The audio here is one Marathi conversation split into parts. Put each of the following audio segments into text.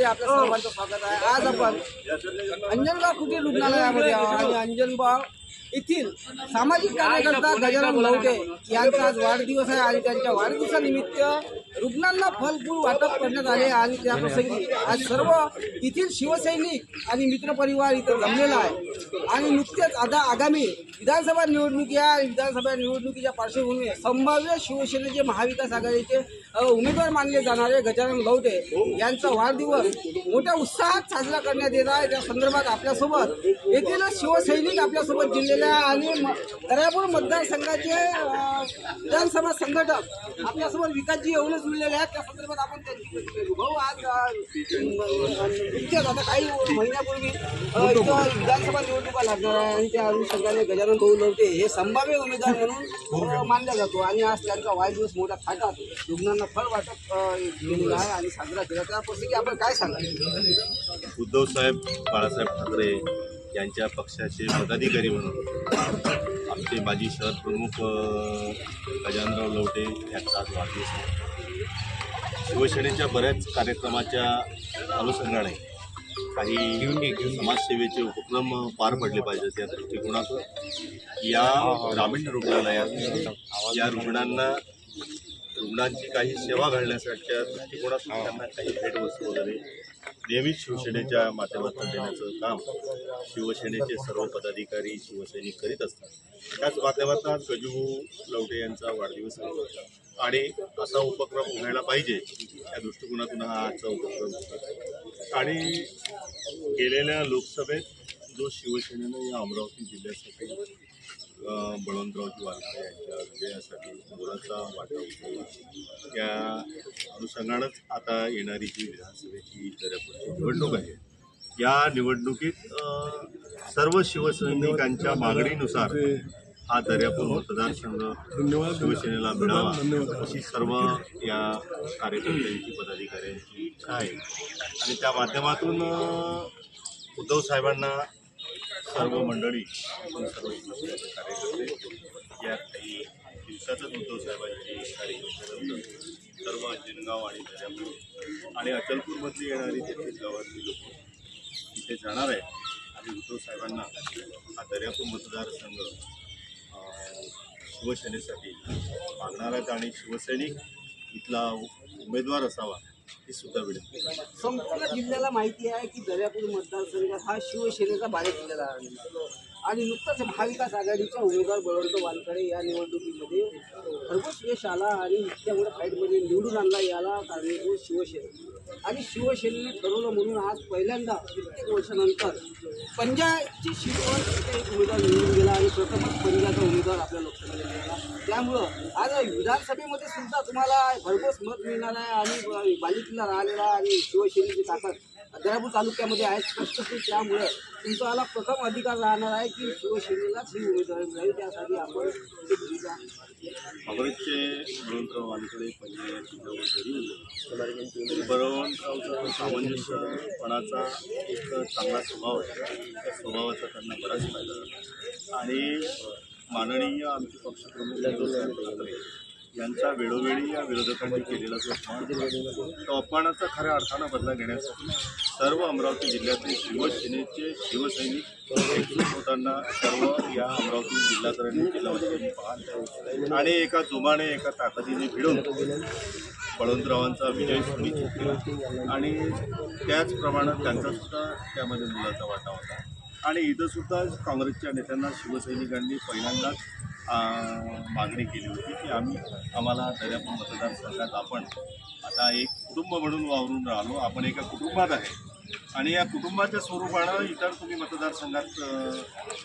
चॅनलमध्ये आपल्या सर्वांचं स्वागत आहे. आज आपण अंजनगाव कुटीर रुग्णालयामध्ये आहोत आणि अंजनगाव येथील सामाजिक कार्यकर्ता गजानन लवटे यांचा आज वाढदिवस आहे. आणि त्यांच्या वाढदिवसानिमित्त रुग्णांना फलफूल वाटप करण्यात आले आणि त्याप्रसंगी आज सर्व येथील शिवसैनिक आणि मित्रपरिवार इथं जमलेला आहे. आणि नुकतेच आता आगामी विधानसभा निवडणूक या विधानसभा निवडणुकीच्या पार्श्वभूमीवर संभाव्य शिवसेनेचे महाविकास आघाडीचे उमेदवार मानले जाणारे गजानन लवटे यांचा वाढदिवस मोठ्या उत्साहात साजरा करण्यात येत आहे. त्या संदर्भात आपल्यासोबत येथील शिवसैनिक आपल्यासोबत जिल्ह्याला आणि दर्यापूर मतदारसंघाचे विधानसभा संघटक आपल्यासमोर विकासजी येऊनच मिळलेले आहेत. त्या संदर्भात आपण त्यांची भाऊ आज अ, आता काही महिन्यापूर्वी इथं विधानसभा निवडणुका लागणार आहे आणि त्या अनुषंगाने गजानन भाऊ नव्हते हे संभाव्य उमेदवार म्हणून मानला जातो. आणि आज त्यांचा वाढदिवस मोठ्या थाटात. रुग्णांना फळ वाटप अ, केलेलं आहे आणि साजरा केला. त्याप्रसंगी आपण काय सांगाल? उद्धव साहेब बाळासाहेब ठाकरे यांच्या पक्षाचे पदाधिकारी म्हणून. आमचे माजी शहर प्रमुख गजानराव लवटे यांचा आज वाढदिवस आहे. शिवसेनेच्या बऱ्याच कार्यक्रमाच्या अनुषंगाने काही समाजसेवेचे उपक्रम पार पडले पाहिजेत या दृष्टिकोनातून. या ग्रामीण रुग्णालयात या रुग्णांना रुग्णांची काही सेवा घालण्यासाठीच्या दृष्टिकोनातून त्यांना काही भेटवस्तू वगैरे नियमित शिवसेनेच्या माध्यमातून देण्याचं काम शिवसेनेचे सर्व पदाधिकारी शिवसैनिक करीत असतात. त्याच माध्यमातून आज गजू लवटे यांचा वाढदिवस आहे. आणि असा उपक्रम व्हायला पाहिजे या दृष्टिकोनातून हा आजचा उपक्रम आणि गेलेल्या लोकसभेत जो शिवसेनेनं या अमरावती जिल्ह्यासाठी बळवंतरावजी वारके यांच्या विजयासाठी मोलाचा वाटा उचलला त्या अनुषंगानंच आता येणारी जी विधानसभेची दर्यापूरची निवडणूक आहे या निवडणुकीत सर्व शिवसैनिकांच्या मागणीनुसार हा दर्यापूर मतदारसंघ शिवसेनेला मिळावा अशी सर्व या कार्यकर्त्यांची पदाधिकाऱ्यांची इच्छा आहे. आणि त्या माध्यमातून उद्धव साहेबांना सर्व मंडळी आपण सर्व शिवसेनेचे कार्यकर्ते. या काही दिवसातच उद्धव साहेबांची कार्यक्रमानंतर सर्व अंजनगाव आणि दर्यापूर आणि अचलपूरमधली येणारी तेथील गावातली लोक तिथे जाणार आहे आणि उद्धव साहेबांना हा दर्यापूर मतदारसंघ शिवसेनेसाठी मागणार आहेत आणि शिवसैनिक इथला उमेदवार असावा. ही सुद्धा मिळेल संपूर्ण जिल्ह्याला माहिती आहे की दर्यापूर मतदारसंघ हा शिवसेनेचा बाले जिल्ह्याला आहे आणि नुकताच महाविकास आघाडीचा उमेदवार बळवंत वानखडे या निवडणुकीमध्ये भरपूर यश आला आणि इतक्या मोठ्या फाईटमध्ये निवडून आणला याला कारणीभूत शिवसेना. आणि शिवसेनेने ठरवलं म्हणून आज पहिल्यांदा कित्येक वर्षानंतर पंजाबची सीटवर एक उमेदवार निवडून गेला आणि प्रथमच पंजाचा उमेदवार आपल्या लोकसभेला मिळाला त्यामुळं आज विधानसभेमध्ये सुद्धा तुम्हाला भरघोस मत मिळणार आहे आणि बालिकीला राहिलेला आणि शिवसेनेची ताकद दरापूर तालुक्यामध्ये आहे स्पष्ट त्यामुळं तुमचा आला प्रथम अधिकार राहणार आहे. की शिवसेनेलाच ही उमेदवारी मिळेल त्यासाठी आपण काँग्रेसचे बळवंतराव वानकडे पहिले या जरी बळवंतरावचा सामंजस्यपणाचा एक चांगला स्वभाव आहे. त्या स्वभावाचा त्यांना बराच फायदा झाला. आणि माननीय आमचे पक्षप्रमुख ठाकरे यांचा वेळोवेळी या विरोधकांनी केलेला जो अपमान तो अपमानाचा खऱ्या अर्थानं बदला घेण्यासाठी सर्व अमरावती जिल्ह्यातील शिवसेनेचे शिवसैनिक एकजूट होताना सर्व या अमरावती जिल्हातऱ्यांनी केलं होतं. मी पाहत आणि एका जोमाने एका ताकदीने भिडून बळवंतरावांचा विजय सुनिश्चित केला. आणि त्याचप्रमाणे त्यांचासुद्धा त्यामध्ये मुलाचा वाटा होता. आणि इथंसुद्धा काँग्रेसच्या नेत्यांना शिवसैनिकांनी पहिल्यांदाच मागणी केली होती की आम्ही आम्हाला दर्यापूर मतदारसंघात आपण आता एक कुटुंब म्हणून वावरून राहिलो. आपण एका कुटुंबात आहे. आणि या कुटुंबाच्या स्वरूपानं इतर तुम्ही मतदारसंघात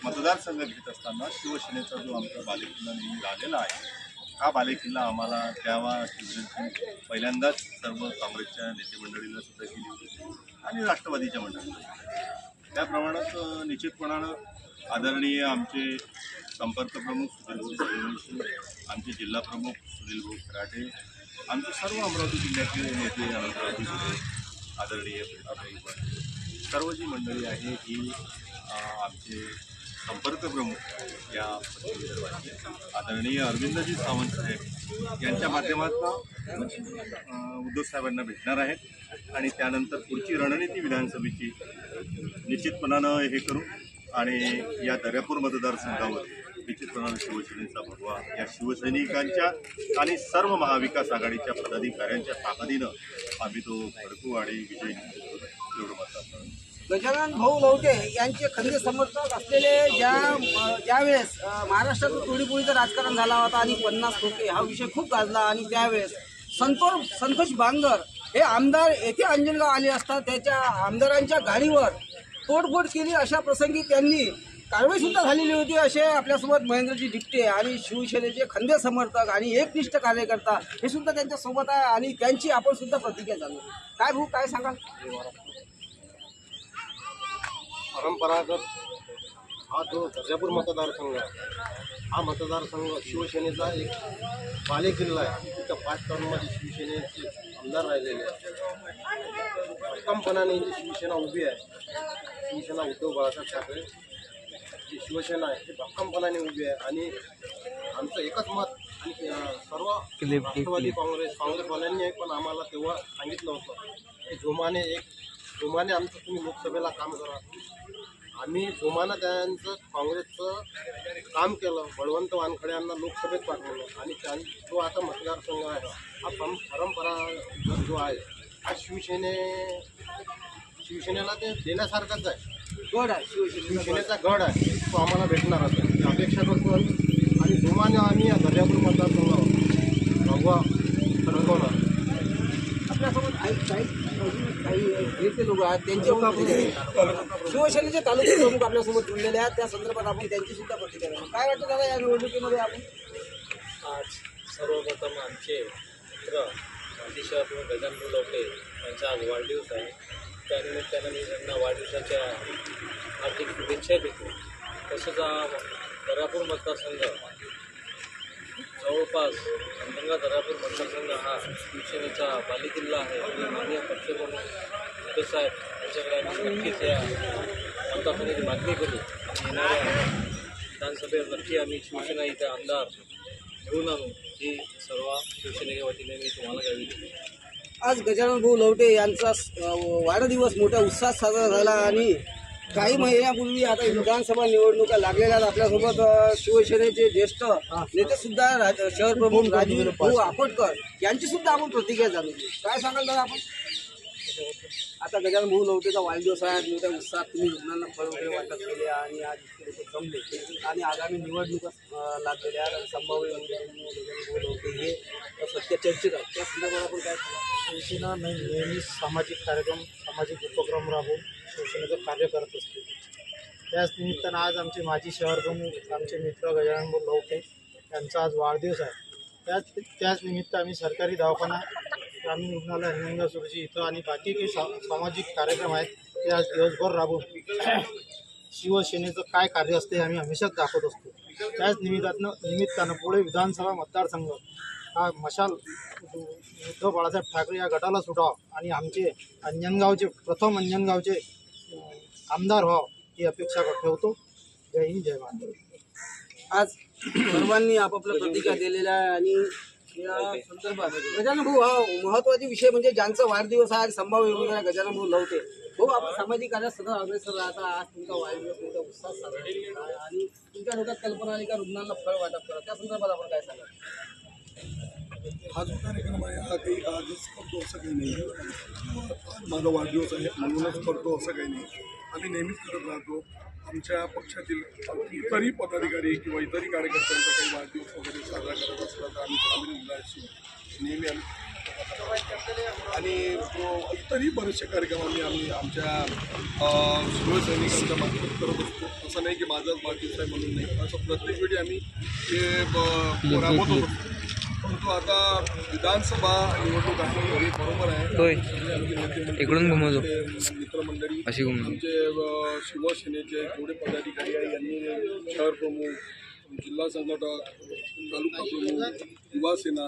मतदारसंघ घेत असताना शिवसेनेचा जो आमचा बालेकिल्ला नेहमी राहिलेला आहे हा बालेकिल्ला आम्हाला द्यावा शिवसेनेची पहिल्यांदाच सर्व काँग्रेसच्या नेते मंडळीला सुद्धा केली होती आणि राष्ट्रवादीच्या मंडळीला त्याप्रमाणात निश्चितपणानं आदरणीय आमचे संपर्क प्रमुख सुनील भाऊ आमचे जिल्हा प्रमुख सुनील भाऊ खराटे आमचे सर्व अमरावती जिल्ह्यातले नेते अनंतरावजी सुरे आदरणीय प्रीताताई सर्व जी मंडळी आहे ही आमचे संपर्क प्रमुख या आदरणीय अरविंदजी सावंत साहेब यांच्या माध्यमातून उद्धव साहेबांना भेटणार आहेत आणि त्यानंतर पुढची रणनीती विधानसभेची निश्चितपणानं हे करू आणि या दर्यापूर मतदारसंघावर निश्चितपणानं शिवसेनेचा भगवा. या शिवसैनिकांच्या आणि सर्व महाविकास आघाडीच्या पदाधिकाऱ्यांच्या ताकदीनं आम्ही तो भडकू आणि विजय एवढं म्हणतात गजानन भाऊ लवटे यांचे खंदे समर्थक असलेले ज्या ज्यावेळेस अ, महाराष्ट्रात तोडीपोळीचं राजकारण झाला होता आणि पन्नास टोके हा विषय खूप गाजला आणि त्यावेळेस संतोष संतोष बांगर हे आमदार येथे अंजनगाव आले असता त्याच्या आमदारांच्या गाडीवर तोडफोड केली अशा प्रसंगी त्यांनी कारवाई सुद्धा झालेली होती. असे आपल्यासोबत महेंद्रजी डिपटे आणि शिवसेनेचे खंदे समर्थक आणि एकनिष्ठ कार्यकर्ता हे सुद्धा त्यांच्यासोबत आहे आणि त्यांची आपण सुद्धा प्रतिक्रिया जाणू काय भाऊ काय सांगाल? परंपरागत हा जो दर्जापूर मतदारसंघ आहे हा मतदारसंघ शिवसेनेचा एक बालेकिल्ला आहे. तिथं पाच टर्ममध्ये शिवसेनेचे आमदार राहिलेले आहेत. भक्कमपणाने जी शिवसेना उभी आहे. शिवसेना उद्धव बाळासाहेब ठाकरे जी शिवसेना आहे ती भक्कमपणाने उभी आहे आणि आमचं एकच मत आणि सर्व राष्ट्रवादी काँग्रेस काँग्रेसवाल्यांनी पण आम्हाला तेव्हा सांगितलं होतं की जोमाने एक जोमाने आमचं तुम्ही लोकसभेला काम करा. आम्ही जोमानं त्यांचं काँग्रेसचं काम केलं बळवंत वानखडे यांना लोकसभेत पाठवलं आणि त्यां जो आता मतदारसंघ आहे हा परं परंपरा जो आहे हा शिवसेने शिवसेनेला ते देण्यासारखाच आहे. गड आहे शिवसेनेचा गड. आहे तो आम्हाला भेटणारच आहे ही अपेक्षा करतो आणि जोमाने आम्ही या दर्यापूर मतदारसंघावर भगवा रंगवणार. आपल्यासोबत काही काही नेते लोक आहेत त्यांचे शिवसेनेचे तालुके प्रमुख आपल्यासोबत जुळलेले आहेत. त्या संदर्भात आपण त्यांची सुद्धा प्रतिक्रिया. काय वाटतं दादा या निवडणुकीमध्ये आपण? आज सर्वप्रथम आमचे मित्र शहर गजानन लवटे यांचा आज वाढदिवस आहे. त्यानिमित्तानं मी त्यांना वाढदिवसाच्या हार्दिक शुभेच्छा देतो. तसंच हा दरापूर मतदारसंघ जवळपास अंधंगा दरापूर मतदारसंघ हा शिवसेनेचा बालेकिल्ला आहे. आणि माननीय पक्षप्रमुख उद्धव साहेब यांच्याकडे आम्ही नक्कीच या मतदारसंघाची मागणी करू. येणाऱ्या विधानसभेत नक्की आम्ही शिवसेना इथे आमदार घेऊन आणू. ही सर्व शिवसेनेच्या वतीने मी तुम्हाला कळविली आज गजानन भाऊ लवटे यांचा वाढदिवस मोठ्या उत्साहात साजरा झाला आणि काही महिन्यापूर्वी आता विधानसभा निवडणुका लागलेल्या आपल्यासोबत शिवसेनेचे ज्येष्ठ नेते सुद्धा राज शहर प्रमुख राजू भाऊ आकोटकर यांची सुद्धा आपण प्रतिक्रिया जाणून. काय सांगाल दादा आपण? आता गजानन भाऊ तर वाढदिवस आहे मोठ्या उत्साहात तुम्ही रुग्णांना फळ वगैरे वाटप केले आणि आज इतके लोक जमले. आणि आगामी निवडणुका लागलेल्या आणि संभाव्य उमेदवार भाऊ हे सध्या चर्चेत आहे. त्या संदर्भात आपण काय शिवसेना ने- नेहमीच सामाजिक कार्यक्रम सामाजिक उपक्रम राबवून शिवसेनेचं कार्य करत असते. त्याच निमित्तानं आज आमचे माजी शहर प्रमुख आमचे मित्र गजानन भाऊ लवटे यांचा आज वाढदिवस आहे. त्याच त्याच निमित्त आम्ही सरकारी दवाखाना ग्रामीण रुग्णालय हनुमंगा सुरजी इथं आणि बाकी काही सा सामाजिक कार्यक्रम आहेत ते आज दिवसभर राबवून शिवसेनेचं काय कार्य असते आम्ही हमेशाच दाखवत असतो. त्याच निमित्तानं निमित्तानं पुढे विधानसभा मतदारसंघ हा मशाल उद्धव बाळासाहेब ठाकरे या गटाला सुटावा आणि आमचे अंजनगावचे प्रथम अंजनगावचे आमदार व्हाव ही अपेक्षा ठेवतो. जय हिंद जय महाराज आज सर्वांनी आपापल्या प्रतिक्रिया दिलेल्या आहे आणि या संदर्भात गजानन भाऊ हा महत्त्वाचे विषय म्हणजे ज्यांचा वाढदिवस आहे आज संभाव्य उमेदवार गजानन भाऊ लवते. भाऊ आपण सामाजिक कार्यात सतत अग्रेसर राहता. आज तुमचा वाढदिवस मोठ्या उत्साहात साजरा केला आहे आणि तुमच्या डोक्यात कल्पना आली का रुग्णांना फळ वाटप करा. त्या संदर्भात आपण काय सांगाल? हा जो कार्यक्रम आहे हा काही आजच करतो असं काही नाही. माझा वाढदिवस आहे म्हणूनच करतो असं काही नाही. आम्ही नेहमीच करत राहतो. आमच्या पक्षातील इतरही पदाधिकारी किंवा इतरही कार्यकर्त्यांचा काही वाढदिवस वगैरे साजरा करत असला तर आम्ही ग्रामीण रुग्णालयाशी नेहमी आम्ही आणि इतरही बरेचसे कार्यक्रम आम्ही आम्ही आमच्या शिवसैनिकांच्या मार्फत करत असतो. असं नाही की माझाच वाढदिवस आहे म्हणून नाही. असं प्रत्येक वेळी आम्ही ते राबवत असतो. परंतु आता विधानसभा निवडणूक आहे बरोबर आहे इकडून घुमवतो. मित्रमंडळी अशी. आमचे शिवसेनेचे जेवढे पदाधिकारी आहे यांनी शहर प्रमुख जिल्हा संघटक तालुका प्रमुख युवा सेना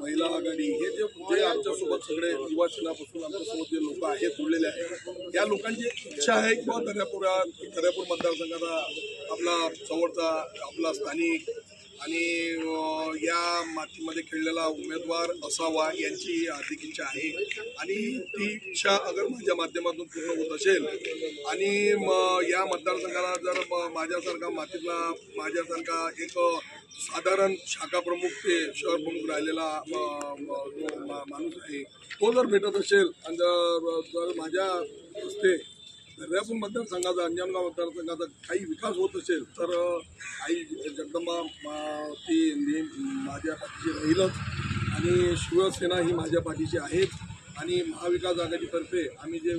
महिला आघाडी हे जे जे आमच्यासोबत सगळे युवा सेनापासून आमच्यासोबत जे लोक आहेत जोडलेले आहेत या लोकांची इच्छा आहे किंवा दर्यापुरा दर्यापूर मतदारसंघाचा आपला जवळचा आपला स्थानिक आणि या मातीमध्ये खेळलेला उमेदवार असावा यांची हार्दिक इच्छा आहे. आणि ती इच्छा अगर माझ्या माध्यमातून पूर्ण होत असेल आणि म- या मतदारसंघाला जर म- माझ्यासारखा मातीतला माझ्यासारखा एक साधारण शाखा प्रमुख ते शहर प्रमुख राहिलेला म- जो माणूस आहे. तो जर भेटत असेल आणि जर जर माझ्या हस्ते दर्यापूर मतदारसंघाचा अंजनगाव मतदारसंघाचा काही विकास होत असेल तर आई जगदंबा मा- ती नेहमी माझ्या पाठीशी राहीलच. आणि शिवसेना ही माझ्या पाठीशी आहेच. आणि महाविकास आघाडीतर्फे आम्ही जे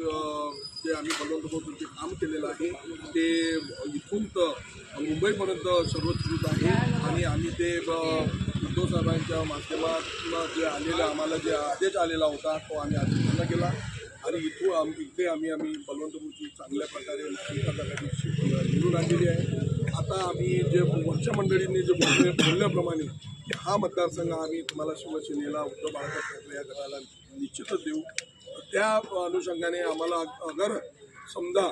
जे आम्ही बलवंत ते काम केलेलं आहे ते इथून तर मुंबईपर्यंत सर्वस्कृत आहे. आणि आम्ही ते अं, उद्धव साहेबांच्या जे आलेलं आम्हाला जे आदेश आलेला होता तो आम्ही आदेश केला. आणि इथून आम इथे आम्ही आम्ही बलवंतपूरची चांगल्या प्रकारे निवडून आणलेली आहे. आता आम्ही जे वरच्या मंडळींनी जे बोलले बोलल्याप्रमाणे की हा मतदारसंघ आम्ही तुम्हाला शिवसेनेला उद्धव बाळासाहेब ठाकरे या गटाला निश्चितच देऊ. त्या अनुषंगाने आम्हाला अगर समजा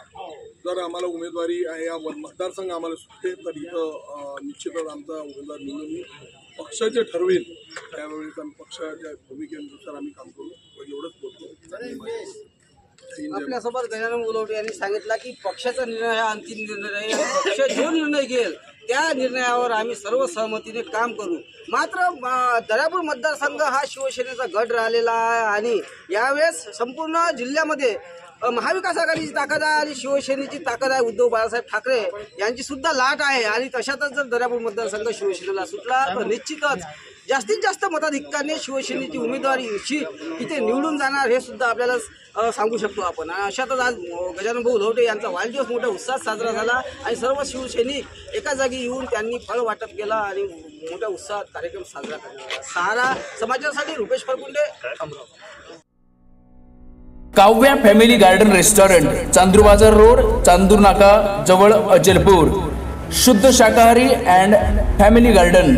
जर आम्हाला उमेदवारी आहे या मतदारसंघ आम्हाला सुटते तर इथं निश्चितच आमचा उमेदवार निवडून पक्ष जे ठरवेल त्यावेळेस आम्ही पक्षाच्या भूमिकेनुसार आम्ही काम करू. आपल्यासोबत गजानन मुलवटे यांनी सांगितलं की पक्षाचा निर्णय हा अंतिम निर्णय आहे. पक्ष जो निर्णय घेईल त्या निर्णयावर आम्ही सर्व सहमतीने काम करू. मात्र दर्यापूर मतदारसंघ हा शिवसेनेचा गट राहिलेला आहे आणि यावेळेस संपूर्ण जिल्ह्यामध्ये महाविकास आघाडीची ताकद आहे आणि शिवसेनेची ताकद आहे. उद्धव बाळासाहेब ठाकरे यांची सुद्धा लाट आहे आणि तशातच जर दर्यापूर मतदारसंघ शिवसेनेला सुटला तर निश्चितच जास्तीत जास्त मताधिक्याने शिवसेनेची उमेदवारी शी इथे निवडून जाणार हे सुद्धा आपल्याला सांगू शकतो आपण. आणि अशातच आज गजानन भाऊ लवटे यांचा वाढदिवस मोठ्या उत्साहात साजरा झाला आणि सर्व शिवसैनिक एका जागी येऊन त्यांनी फळ वाटप केला आणि मोठ्या उत्साहात कार्यक्रम साजरा करण्यात सारा सहारा समाजासाठी Rupesh Farkunde Amravati. Kavya family garden restaurant Chandur Bazar road Chandur नाका जवळ अचलपूर शुद्ध शाकाहारी अँड फॅमिली गार्डन.